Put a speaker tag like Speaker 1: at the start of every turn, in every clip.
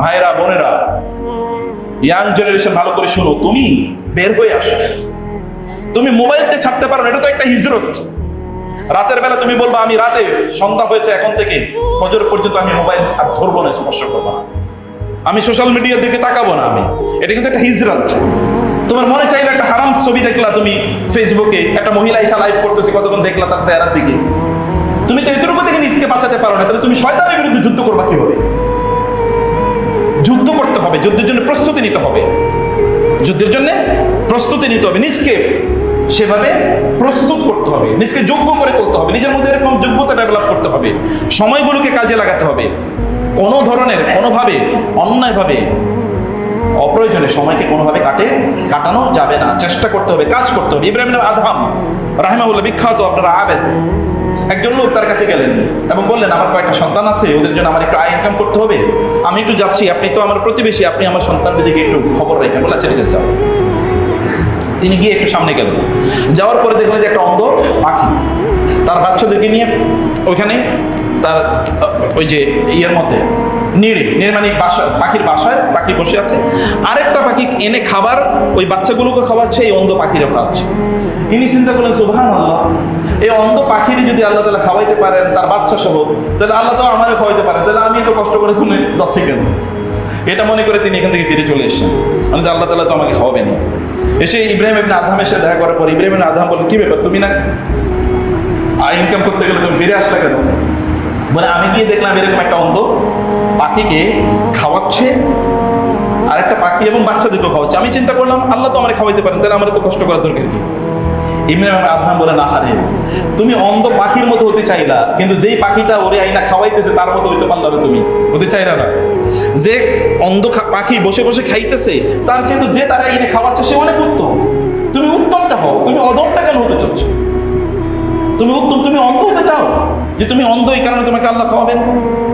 Speaker 1: ভাইরা, বোনেরা, young generation ভালো করে শোনো। তুমি বের হয়ে আসো। তুমি মোবাইলটা ছাড়তে পারো এটা তো একটা হিজরত। রাতের বেলা তুমি বলব, আমি রাতে, সন্ধ্যা হয়েছে, এখন থেকে ফজর পর্যন্ত আমি মোবাইল আর ধরবো না, স্পর্শ করব না। আমি সোশ্যাল মিডিয়ার দিকে তাকাবো না আমি। এটা কিন্তু একটা হিজরত। তোমার মনে চাইলে একটা হারাম ছবি দেখলা তুমি ফেসবুকে একটা মহিলা এসে লাইভ করতেছে, কতক্ষণ দেখলা তার চেহারার দিকে। তুমি তো এতটুকু থেকে নিজকে বাঁচাতে পারো না, তাহলে তুমি শয়তানের বিরুদ্ধে যুদ্ধ করবা কীভাবে? হবে, যুদ্ধের জন্য প্রস্তুতি নিতে হবে। যুদ্ধের জন্য প্রস্তুতি নিতে হবে। নিজকে সেভাবে প্রস্তুত করতে হবে। নিজকে যোগ্য করে তুলতে হবে। নিজের মধ্যে এরকম যোগ্যতা ডেভেলপ করতে হবে। সময়গুলোকে কাজে লাগাতে হবে। কোনো ধরনের, কোনোভাবে, অন্যায়ভাবে, অপ্রয়োজনে সময়কে কোনোভাবে কাটে, কাটানো যাবে না। চেষ্টা করতে হবে, কাজ করতে হবে। ইব্রাহিম আদহাম রাহিমাউল্লাহ বিখ্যাত আপনারা আবেদ। একজন লোক তার কাছে গেলেন এবং বললেন, আমার কয়েকটা সন্তান আছে, ওদের জন্য আমার একটু আয় ইনকাম করতে হবে। আমি একটু যাচ্ছি, আপনি তো আমার প্রতিবেশী, আপনি আমার সন্তানদের দিকে একটু খবর রেখে বলে আচ্ছা ঠিক যাও। তিনি গিয়ে একটু সামনে গেলেন। যাওয়ার পরে দেখলেন যে একটা অন্ধ পাখি। তার বাচ্চাদেরকে নিয়ে ওইখানে তার ওই যে ইয়ের মধ্যে, নিড়ে নিড়ে মানে বাসা, পাখির বাসায়, পাখি বসে আছে। আরেকটা পাখি এনে খাবার, ওই বাচ্চাগুলোকে খাওয়াচ্ছে, এই অন্ধ পাখিরা খাওয়াচ্ছে। ইনি চিন্তা করলেন সুবহান আল্লাহ এই অন্ধ পাখির যদি আল্লাহ তালা খাওয়াইতে পারেন, তার বাচ্চা সহ, তাহলে আল্লাহ তো আমারও খাওয়াইতে পারেন। তাহলে আমি এত কষ্ট করে শুনে যাচ্ছি কেন? এটা মনে করে তিনি এখান থেকে ফিরে চলে এসেছেন। মানে যে আল্লাহ তালা তো আমাকে খাওয়াবেনি এসে ইব্রাহিম ইবনে আদহামের সাথে দেখা করার পর ইব্রাহিম আদহাম বললেন, কি ব্যাপার, তুমি না ইনকাম করতে গেলে তুমি ফিরে আসলে কেন? বলে আমি গিয়ে দেখলাম এরকম একটা অন্ধ পাখিকে খাওয়াচ্ছে আর একটা পাখি এবং বাচ্চাদেরকেও খাওয়াচ্ছে। আমি চিন্তা করলাম, আল্লাহ তো আমার খাওয়াইতে পারেন, তাহলে আমার তো কষ্ট করার দরকার কি? ইমরান আদনাম বলে না হারে তুমি অন্ধ পাখির মতো হতে চাইলা, কিন্তু যেই পাখিটা ওরে আইনা খাওয়াইতেছে, তার মতো হইতে পারলা না তুমি। হতে চাইলা না। যে অন্ধ পাখি বসে বসে খাইতেছে, তার চেয়ে যে তারা আইনে খাওয়াচ্ছে, সে অনেক উত্তম। তুমি উত্তমটা হও, তুমি অদমটা কেন হতে চাচ্ছ? তুমি উত্তম, তুমি অন্ধ হতে চাও যে তুমি অন্ধ, এই কারণে তোমাকে আল্লাহ খাওয়াবেন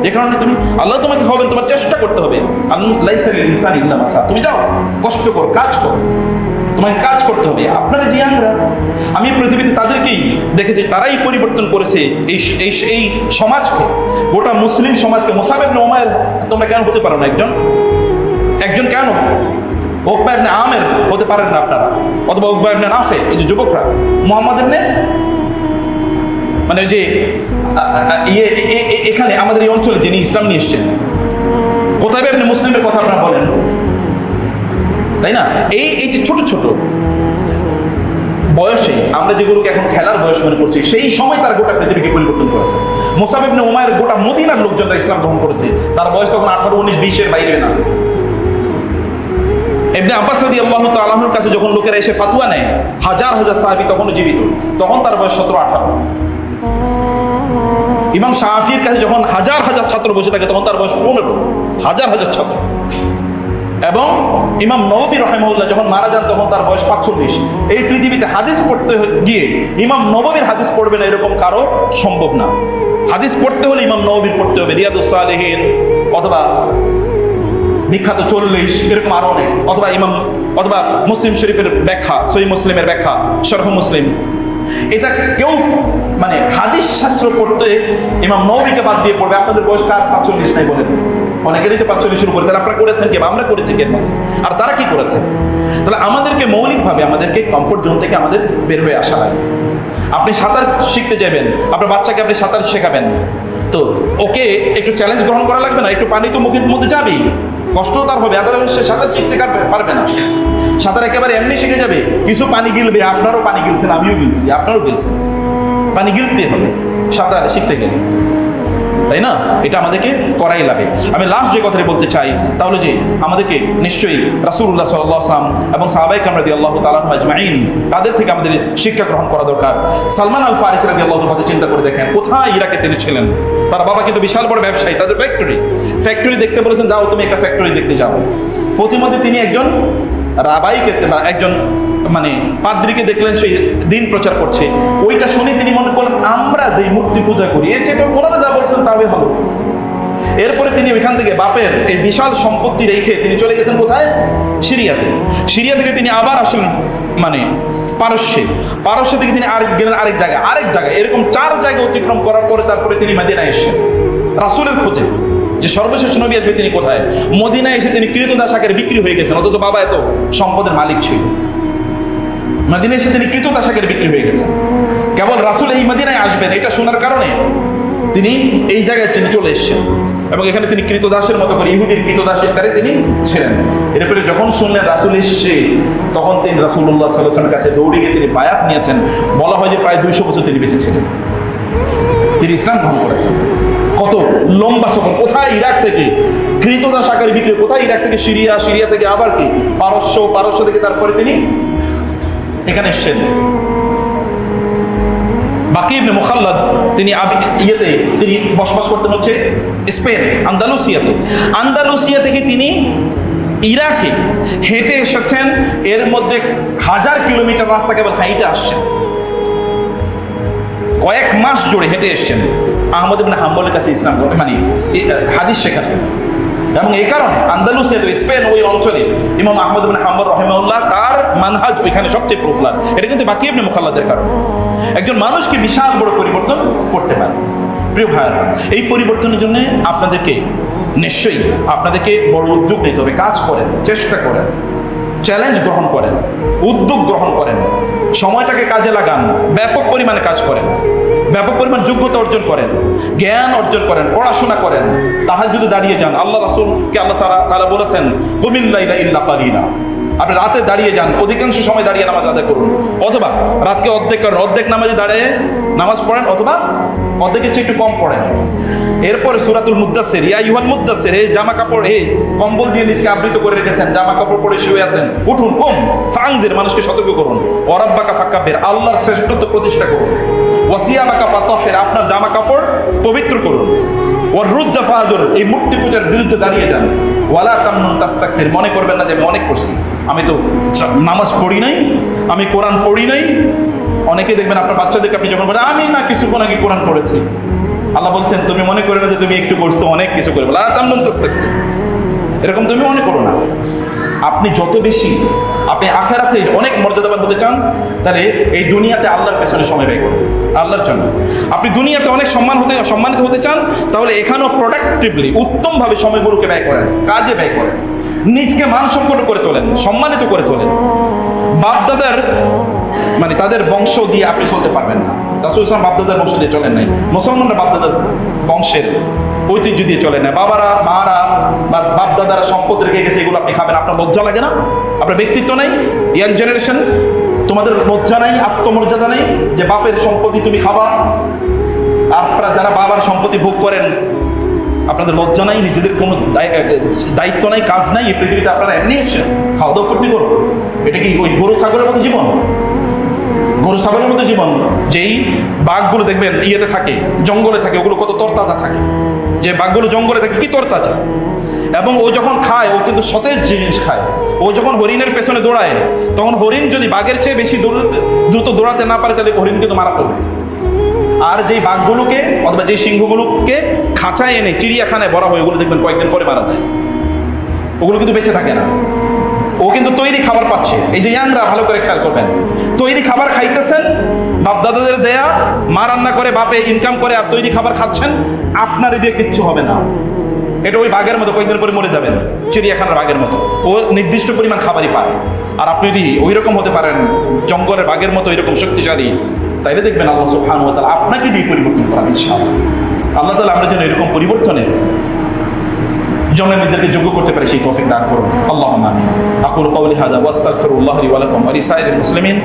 Speaker 1: এই কারণে তুমি, আল্লাহ তোমাকে খাওয়াবেন তোমার চেষ্টা করতে হবে। ইনসান ইল্লা মাসা। তুমি যাও, কষ্ট কর, কাজ কর। তোমাকে কাজ করতে হবে। আপনারা জিয়ানরা আমি পৃথিবীতে তাদেরকেই দেখেছি, তারাই পরিবর্তন করেছে এই এই সমাজকে। গোটা মুসলিম সমাজকে। মোসাবেব নোমায়ের তোমরা কেন হতে পারো না একজন? একজন কেন? ওকবা ইবনে আমের হতে পারেন না আপনারা। অথবা ওকবা ইবনে নাফে, এই যে যুবকরা। মোহাম্মদ ইবনে মানে যে ইয়ে এখানে আমাদের এই অঞ্চলে যিনি ইসলাম নিয়ে এসছেন, কোথায় আপনি মুসলিমের কথা আপনারা বলেন? তাই না? এই এই যে ছোট ছোট বয়সে আমরা যেগুলোকে এখন খেলার বয়স মনে করছি, সেই সময় তার গোটা পৃথিবীকে পরিবর্তন করেছে। মোসাবিবনে উমায়ের গোটা মদিনার লোকজনরা ইসলাম গ্রহণ করেছে। তার বয়স তখন আঠারো, উনিশ বিশের বাইরে না। এমনি আব্বাস রাদি আল্লাহ তালাহুর কাছে যখন লোকেরা এসে ফাতুয়া নেয়, হাজার হাজার সাহাবি তখনও জীবিত। তখন তার বয়স সতেরো, আঠারো। ইমাম শাহির কাছে যখন হাজার হাজার ছাত্র বসে থাকে, তখন তার বয়স পনেরো, হাজার হাজার ছাত্র। এবং ইমাম নবী রহেমউল্লাহ যখন মারা যান, তখন তার বয়স পাঁচচল্লিশ। এই পৃথিবীতে হাদিস পড়তে গিয়ে ইমাম নববীর হাদিস পড়বে না এরকম কারও সম্ভব না। হাদিস পড়তে হলে ইমাম নবীর পড়তে হবে। রিয়াদুসালেহীন অথবা বিখ্যাত চল্লিশ, এরকম আরও অনেক। অথবা ইমাম, অথবা মুসলিম শরীফের ব্যাখ্যা সই মুসলিমের ব্যাখ্যা, শরহ মুসলিম। এটা কেউ মানে হাদিস শাস্ত্র পড়তে ইমাম নবীকে বাদ দিয়ে পড়বে। আপনাদের বয়স কার? পাঁচচল্লিশ নাই বলেন। অনেকেরই তো পাঁচচল্লিশ শুরু করে। তাহলে আপনারা করেছেন কি? আমরা করেছি কেন আর তারা কি করেছেন? তাহলে আমাদেরকে মৌলিকভাবে, আমাদেরকে কমফোর্ট জোন থেকে আমাদের বের হয়ে আসা লাগবে। আপনি সাঁতার শিখতে যাবেন। আপনার বাচ্চাকে আপনি সাঁতার শেখাবেন। তো ওকে একটু চ্যালেঞ্জ গ্রহণ করা লাগবে না, একটু পানি তো মুখের মধ্যে যাবেই। কষ্ট তার হবে আদারওয়াইজ সে সাঁতার চিনতে পারবে না। সাঁতার একেবারে এমনি শিখে যাবে, কিছু পানি গিলবে, আপনারও পানি গিলছেন আমিও গিলছি, আপনারও গিলছেন পানি গিলতে হবে, সাঁতার শিখতে গেলে। তাই না? এটা আমাদেরকে করাই লাগে। আমি লাস্ট যে কথাটি বলতে চাই তাহলে যে আমাদেরকে নিশ্চয়ই রাসুল্লাহ সাল্লাম এবং সাহাবাই কামরাদি আল্লাহ তালান তাদের থেকে আমাদের শিক্ষা গ্রহণ করা দরকার। সালমান আল ফারিস রাদি আল্লাহ কথা চিন্তা করে দেখেন, কোথায় ইরাকে তিনি ছিলেন? তার বাবা কিন্তু বিশাল বড় ব্যবসায়ী, তাদের ফ্যাক্টরি ফ্যাক্টরি দেখতে বলেছেন, যাও, তুমি একটা ফ্যাক্টরি দেখতে যাও। প্রতিমধ্যে তিনি একজন রাবাইকে একজন মানে পাদ্রিকে দেখলেন, সেই দিন প্রচার করছে। ওইটা শুনে তিনি মনে করলেন, আমরা যেই মূর্তি পূজা করি, এর চেয়ে ওনারা যা বলছেন তাহলে ভালো এরপরে তিনি ওইখান থেকে বাপের এই বিশাল সম্পত্তি রেখে তিনি চলে গেছেন কোথায়? সিরিয়াতে। সিরিয়া থেকে তিনি আবার আসলেন মানে পারস্যে। পারস্য থেকে তিনি আরেক গেলেন আরেক জায়গায় আরেক জায়গায়। এরকম চার জায়গা অতিক্রম করার পরে তারপরে তিনি মাদিনায় এসেছেন, রাসুলের খোঁজে। যে সর্বশেষ নবী আসবে তিনি কোথায়? মদিনায় এসে তিনি কৃতদাস আকারে বিক্রি হয়ে গেছেন, অথচ বাবা এত সম্পদের মালিক ছিল। মদিনায় এসে তিনি কৃতদাস আকারে বিক্রি হয়ে গেছেন। কেবল রাসুল এই মদিনায় আসবেন, এটা শোনার কারণে তিনি এই জায়গায় তিনি চলে এসেছেন। এবং এখানে তিনি কৃতদাসের মতো করে, ইহুদির কৃতদাসের কারে তিনি ছিলেন। এরপরে যখন শুনলেন রাসুল এসছে, তখন তিনি রাসুল্লাহ সাল্লামের কাছে দৌড়ে গিয়ে তিনি বায়াত নিয়েছেন। বলা হয় যে প্রায় দুইশো বছর তিনি বেঁচে ছিলেন। তিনি ইসলাম গ্রহণ করেছেন। কত লম্বা সফর। কোথায় ইরাক থেকে? কৃতদাস আকারে বিক্রি কোথায় ইরাক থেকে? সিরিয়া সিরিয়া থেকে আবার কি? পারস্য পারস্য থেকে তারপরে তিনি এখানে এসছেন। বাকি ইবনে মুখাল্লাদ, তিনি ইয়েতে তিনি বসবাস করতেন হচ্ছে স্পেনে, আন্দালুসিয়াতে। আন্দালুসিয়া থেকে তিনি ইরাকে হেঁটে এসেছেন। এর মধ্যে হাজার কিলোমিটার রাস্তা কেবল হাইটে আসছেন। কয়েক মাস জুড়ে হেঁটে এসছেন। আহমদ ইবনে হাম্বলের কাছে ইসলাম মানে হাদিস শেখাতে। এবং এই কারণে আন্দালুসিয়া তো স্পেন ওই অঞ্চলে ইমাম আহমদ ইবনে হাম্বর রহিমাউল্লাহ তার মানহাজ ওইখানে সবচেয়ে পপুলার এটা কিন্তু বাকি আপনি মুখাল্লাদের কারণে। একজন মানুষকে বিশাল বড় পরিবর্তন করতে পারে। প্রিয় ভাইয়েরা, এই পরিবর্তনের জন্য আপনাদেরকে নিশ্চয়ই আপনাদেরকে বড় উদ্যোগ নিতে হবে। কাজ করেন, চেষ্টা করেন। চ্যালেঞ্জ গ্রহণ করেন, উদ্যোগ গ্রহণ করেন, সময়টাকে কাজে লাগান, ব্যাপক পরিমাণে কাজ করেন, ব্যাপক পরিমাণ যোগ্যতা অর্জন করেন, জ্ঞান অর্জন করেন, পড়াশোনা করেন তাহার যদি দাঁড়িয়ে যান। আল্লাহ রাসুলকে আল্লাহ সারা তারা বলেছেন কুমিল্লাইলা ইল্লা কালিলা। আপনি রাতে দাঁড়িয়ে যান, অধিকাংশ সময় দাঁড়িয়ে নামাজ আদায় করুন। অথবা রাতকে অর্ধেক করেন অর্ধেক নামাজে দাঁড়িয়ে নামাজ পড়েন অথবা অর্ধেকের চেয়ে একটু কম পড়েন। এরপরে সুরাতুল মুদাসের ইয়া ইউহান মুদাসের এই জামা কাপড়, এই কম্বল দিয়ে নিজকে আবৃত করে রেখেছেন, জামা কাপড় পরে শুয়ে আছেন, উঠুন, কম ফাংজের মানুষকে সতর্ক করুন। অরাব্বাকা ফাক্কাবের আল্লাহর শ্রেষ্ঠত্ব প্রতিষ্ঠা করুন। ওয়াসিয়া বাকা ফাতহের, আপনার জামা কাপড় পবিত্র করুন। ওর রুজ্জা ফাহাজুর এই মূর্তি পূজার বিরুদ্ধে দাঁড়িয়ে যান। ওয়ালা কামনুন তাস্তাকসির, মনে করবেন না যে আমি অনেক করছি। আমি তো নামাজ পড়ি নাই, আমি কোরআন পড়ি নাই। অনেকে দেখবেন আপনার বাচ্চাদেরকে আপনি যখন বলেন, আমি না কিছুক্ষণ আগে কোরআন পড়েছি। আল্লাহ বলছেন, তুমি মনে করে না যে তুমি একটু করছ অনেক কিছু করে বলে কামনুন তাস্তাকসির এরকম তুমি মনে করো না। আপনি যত বেশি, আপনি আখেরাতে অনেক মর্যাদাবান হতে চান, তাহলে এই দুনিয়াতে আল্লাহর পেছনে সময় ব্যয় করুন, আল্লাহর জন্য। আপনি দুনিয়াতে অনেক সম্মান হতে, সম্মানিত হতে চান, তাহলে এখানেও প্রোডাক্টিভলি উত্তমভাবে সময়গুলোকে ব্যয় করেন, কাজে ব্যয় করেন। নিজকে মানসম্পন্ন করে তোলেন, সম্মানিত করে তোলেন। বাপদাদার মানে তাদের বংশ দিয়ে আপনি চলতে পারবেন না। রাসুল ইসলাম বাপদাদার বংশ দিয়ে চলেন নাই। মুসলমানরা বাপদাদার বংশের ঐতিহ্য দিয়ে চলে না বাবারা, মারা, বা বাপদাদারা সম্পদ রেখে গেছে, এগুলো আপনি খাবেন। আপনার লজ্জা লাগে না? আপনার ব্যক্তিত্ব নাই? ইয়াং জেনারেশন, তোমাদের লজ্জা নাই, আত্মমর্যাদা নেই? যে বাপের সম্পত্তি তুমি খাবা। আপনারা যারা বাবার সম্পত্তি ভোগ করেন আপনাদের লজ্জা নাই, নিজেদের কোনো দায়- দায়িত্ব নাই, কাজ নাই, এই পৃথিবীতে আপনারা এমনি এসেছেন খাওয়া দাওয়া ফুর্তি করো এটা কি ওই গরু ছাগলের মতো জীবন? গরু ছাগলের মতো জীবন, যেই বাঘগুলো দেখবেন ইয়েতে থাকে, জঙ্গলে থাকে, ওগুলো কত তরতাজা থাকে। যে বাঘগুলো জঙ্গলে থাকে, কি তরতাজা? এবং ও যখন খায়, ও কিন্তু সতেজ জিনিস খায়। ও যখন হরিণের পেছনে দৌড়ায়, তখন হরিণ যদি বাঘের চেয়ে বেশি দ্রুত দৌড়াতে না পারে, তাহলে হরিণ কিন্তু মারা পড়বে। আর যেই বাঘগুলোকে অথবা যেই সিংহগুলোকে খাঁচায় এনে চিড়িয়াখানায় বড় হয়, ওগুলো দেখবেন কয়েকদিন পরে মারা যায়। ওগুলো কিন্তু বেঁচে থাকে না। ও কিন্তু তৈরি খাবার পাচ্ছে। এই যে ইয়াংরা, ভালো করে খেয়াল করবেন। তৈরি খাবার খাইতেছেন বাপ দাদাদের দেয়া, মা রান্না করে, বাপে ইনকাম করে, আর তৈরি খাবার খাচ্ছেন, আপনার দিয়ে কিচ্ছু হবে না। এটা ওই বাঘের মতো, কয়েকদিন পরে মরে যাবেন, চিড়িয়াখানার বাঘের মতো। ও নির্দিষ্ট পরিমাণ খাবারই পায়। আর আপনি যদি ওই রকম হতে পারেন, জঙ্গলের বাঘের মতো এরকম শক্তিশালী তাইলে দেখবেন আল্লাহ সুবহানাহু ওয়া তাআলা আপনাকে দিয়ে পরিবর্তন করা ইনশাআল্লাহ। আল্লাহ তাআলা আমরা যেন এরকম পরিবর্তনের জন্য নিজেদেরকে যোগ্য করতে পারে, সেই তৌফিক দান করুন। আল্লাহ আমিন। আকুল কৌলি হাজা ওয়াস্তাগফিরুল্লাহ লি ওয়া লাকুম। ওয়া লিসাইরিল মুসলিমিন।